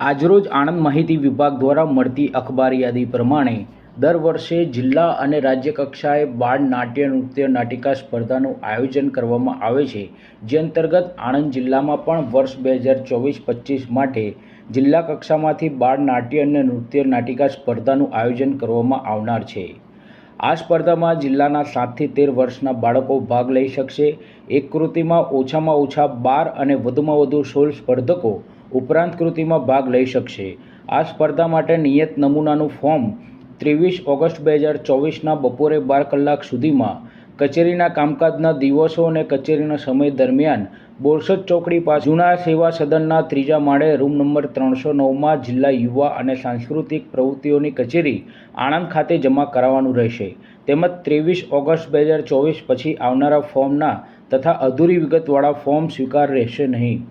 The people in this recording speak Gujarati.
આજરોજ આણંદ માહિતી વિભાગ દ્વારા મળતી અખબાર યાદી પ્રમાણે દર વર્ષે જિલ્લા અને રાજ્ય કક્ષાએ બાળ નાટ્ય, નૃત્ય, નાટિકા સ્પર્ધાનું આયોજન કરવામાં આવે છે. જે અંતર્ગત આણંદ જિલ્લામાં પણ વર્ષ બે હજાર ચોવીસ પચીસ માટે જિલ્લા કક્ષામાંથી બાળ નાટ્ય અને નૃત્ય નાટિકા સ્પર્ધાનું આયોજન કરવામાં આવનાર છે. આ સ્પર્ધામાં જિલ્લાના સાતથી તેર વર્ષના બાળકો ભાગ લઈ શકશે. એક કૃતિમાં ઓછામાં ઓછા બાર અને વધુમાં વધુ સોળ સ્પર્ધકો ઉપરાંત કૃતિમાં ભાગ લઈ શકશે. આ સ્પર્ધા માટે નિયત નમૂનાનું ફોર્મ ત્રેવીસ ઓગસ્ટ બે હજાર ચોવીસના બપોરે બાર કલાક સુધીમાં કચેરીના કામકાજના દિવસો અને કચેરીના સમય દરમિયાન બોરસદ ચોકડી પાસે જૂના સેવા સદનના ત્રીજા માળે રૂમ નંબર ત્રણસો નવમાં જિલ્લા યુવા અને સાંસ્કૃતિક પ્રવૃત્તિઓની કચેરી આણંદ ખાતે જમા કરાવવાનું રહેશે. તેમજ ત્રેવીસ ઓગસ્ટ બે હજાર ચોવીસ પછી આવનારા ફોર્મના તથા અધૂરી વિગતવાળા ફોર્મ સ્વીકાર રહેશે નહીં.